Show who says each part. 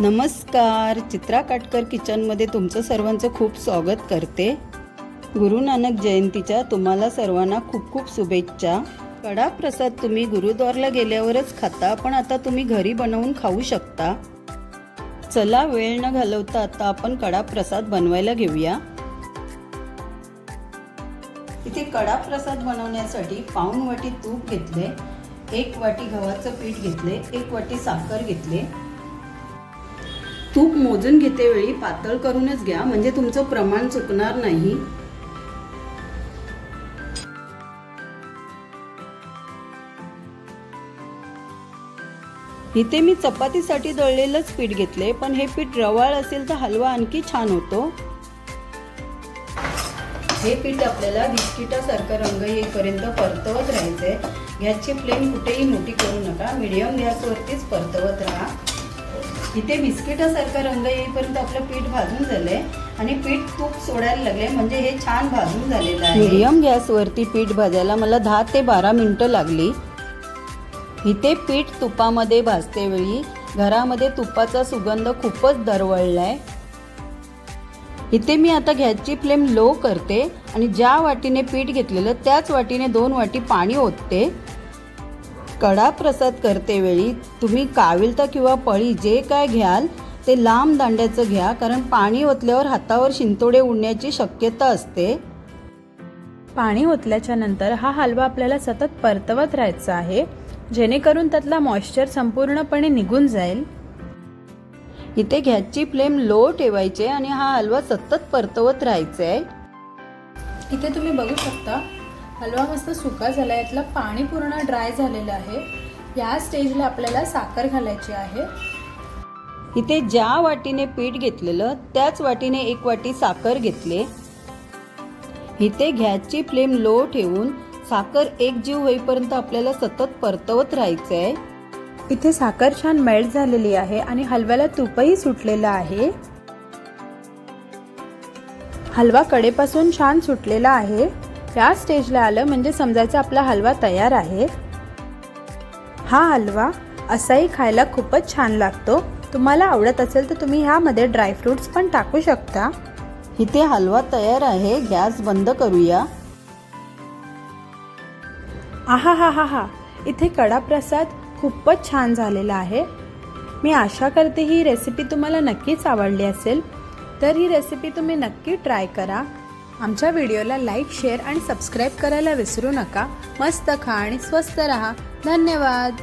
Speaker 1: नमस्कार चित्रा काटकर किचनमध्ये तुमचं सर्वांचं खूप स्वागत करते. गुरु नानक जयंतीच्या तुम्हाला सर्वांना खूप खूप शुभेच्छा. कडा प्रसाद तुम्ही गुरुद्वारला गेल्यावरच खाता पण आता तुम्ही घरी बनवून खाऊ शकता. चला वेळ न घालवता आता आपण कडा प्रसाद बनवायला घेऊया. इथे कडा प्रसाद बनवण्यासाठी पाऊण वाटी तूप घेतले एक वाटी गव्हाचं पीठ घेतले एक वाटी साखर घेतले तूप मोजून घेते वेळी पातळ करूनच घ्या म्हणजे तुमचं प्रमाण चुकणार नाही. इथे मी चपातीसाठी दळलेलंच पीठ घेतले पण हे पीठ रवाळ असेल तर हलवा आणखी छान होतो. हे पीठ आपल्याला बिस्किटासारखं रंग येईपर्यंत परतवत राहायचंय. गॅसची फ्लेम कुठेही मोठी करू नका मीडियम गॅसवरतीच परतवत राहा. इथे बिस्किटासारखा रंग येईपर्यंत आपलं पीठ भाजून झालंय आणि पीठ तूप सोडायला लागले म्हणजे हे छान भाजून झालेलं आहे. मिडियम गॅसवरती पीठ भाजायला मला दहा ते बारा मिनिटं लागली. इथे पीठ तुपामध्ये भाजते वेळी. घरामध्ये तुपाचा सुगंध खूपच दरवळलाय. इथे मी आता गॅसची फ्लेम लो करते आणि ज्या वाटीने पीठ घेतलेलं त्याच वाटीने दोन वाटी पाणी ओतते. कडा प्रसाद करते वेळी तुम्ही काविलता किंवा पळी जे काय घ्याल ते लांब दांड्याचं घ्या कारण पाणी ओतल्यावर हातावर शिंतोडे उडण्याची शक्यता असते.
Speaker 2: पाणी ओतल्याच्या नंतर हा हलवा आपल्याला सतत परतवत राहायचा आहे. जेणेकरून त्यातला मॉइश्चर संपूर्णपणे निघून जाईल.
Speaker 1: इथे गॅसची फ्लेम लो ठेवायचे आणि हा हलवा सतत परतवत राहायचा आहे.
Speaker 2: इथे तुम्ही बघू शकता हलवा मस्त सुका झाला यातलं पाणी पूर्ण ड्राय झालेलं आहे. या स्टेजला आपल्याला साखर घालायची आहे.
Speaker 1: इथे ज्या वाटीने पीठ घेतलेलं त्याच वाटीने एक वाटी साखर घेतले. इथे गॅसची फ्लेम लो ठेवून साखर एक जीव होईपर्यंत आपल्याला सतत परतवत राहायचं आहे
Speaker 2: इथे साखर छान मेल्ट झालेली आहे आणि हलव्याला तुपही सुटलेलं आहे. हलवा कडेपासून छान सुटलेला आहे. या स्टेजला आलं म्हणजे समजायचं आपला हलवा तयार आहे. हा हलवा असाही खायला खूपच छान लागतो. तुम्हाला आवडत असेल तर तुम्ही ह्यामध्ये ड्रायफ्रुट्स पण टाकू शकता.
Speaker 1: इथे हलवा तयार आहे गॅस बंद करूया.
Speaker 2: आहा हा हा हा. इथे कडा प्रसाद खूपच छान झालेला आहे. मी आशा करते ही रेसिपी तुम्हाला नक्कीच आवडली असेल. तर ही रेसिपी तुम्ही नक्की ट्राय करा. आमच्या व्हिडिओला लाईक शेअर आणि सबस्क्राईब करायला विसरू नका. मस्त खा आणि स्वस्त रहा. धन्यवाद.